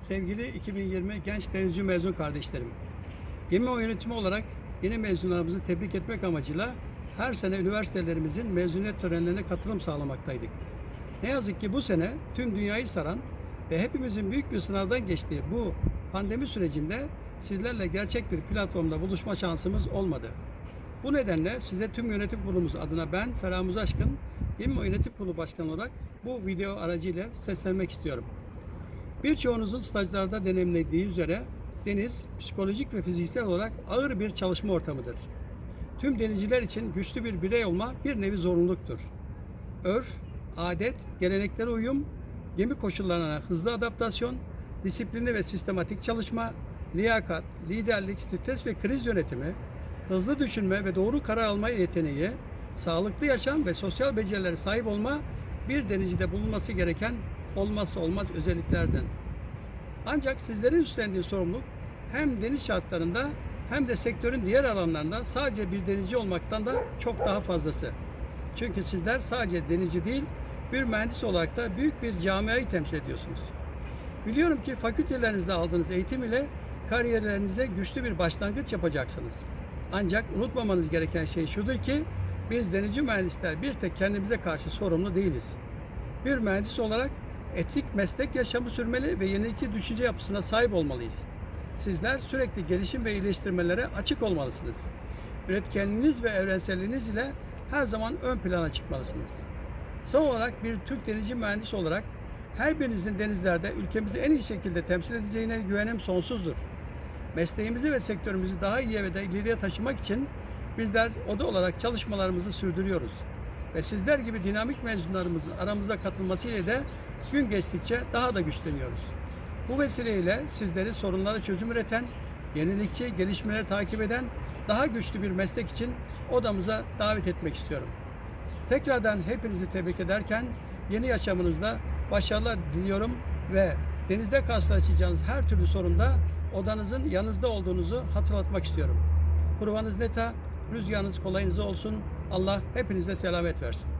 Sevgili 2020 genç denizci mezun kardeşlerim. Gemi yönetimi olarak yeni mezunlarımızı tebrik etmek amacıyla her sene üniversitelerimizin mezuniyet törenlerine katılım sağlamaktaydık. Ne yazık ki bu sene tüm dünyayı saran ve hepimizin büyük bir sınavdan geçtiği bu pandemi sürecinde sizlerle gerçek bir platformda buluşma şansımız olmadı. Bu nedenle size tüm yönetim kurulumuz adına ben Ferah Muzaşkın, Gemi Yönetim Kurulu Başkanı olarak bu video aracıyla seslenmek istiyorum. Birçoğunuzun stajlarda deneyimlediği üzere deniz psikolojik ve fiziksel olarak ağır bir çalışma ortamıdır. Tüm denizciler için güçlü bir birey olma bir nevi zorunluluktur. Örf, adet, geleneklere uyum, gemi koşullarına hızlı adaptasyon, disiplinli ve sistematik çalışma, liyakat, liderlik, stres ve kriz yönetimi, hızlı düşünme ve doğru karar alma yeteneği, sağlıklı yaşam ve sosyal becerilere sahip olma bir denizcide bulunması gereken olmazsa olmaz özelliklerden. Ancak sizlerin üstlendiği sorumluluk hem deniz şartlarında hem de sektörün diğer alanlarında sadece bir denizci olmaktan da çok daha fazlası. Çünkü sizler sadece denizci değil, bir mühendis olarak da büyük bir camiayı temsil ediyorsunuz. Biliyorum ki fakültelerinizde aldığınız eğitim ile kariyerlerinize güçlü bir başlangıç yapacaksınız. Ancak unutmamanız gereken şey şudur ki biz denizci mühendisler bir tek kendimize karşı sorumlu değiliz. Bir mühendis olarak etik meslek yaşamı sürmeli ve yenilikçi düşünce yapısına sahip olmalıyız. Sizler sürekli gelişim ve iyileştirmelere açık olmalısınız. Üretkenliğiniz ve evrenselliğiniz ile her zaman ön plana çıkmalısınız. Son olarak bir Türk denizci mühendis olarak her birinizin denizlerde ülkemizi en iyi şekilde temsil edeceğine güvenim sonsuzdur. Mesleğimizi ve sektörümüzü daha iyiye ve de ileriye taşımak için bizler oda olarak çalışmalarımızı sürdürüyoruz. Ve sizler gibi dinamik mezunlarımızın aramıza katılmasıyla da gün geçtikçe daha da güçleniyoruz. Bu vesileyle sizleri sorunlara çözüm üreten, yenilikçi gelişmeleri takip eden daha güçlü bir meslek için odamıza davet etmek istiyorum. Tekrardan hepinizi tebrik ederken yeni yaşamınızda başarılar diliyorum ve denizde karşılaşacağınız her türlü sorunda odanızın yanınızda olduğunuzu hatırlatmak istiyorum. Kurbanız neta, rüzgarınız kolayınıza olsun. Allah hepinize selamet versin.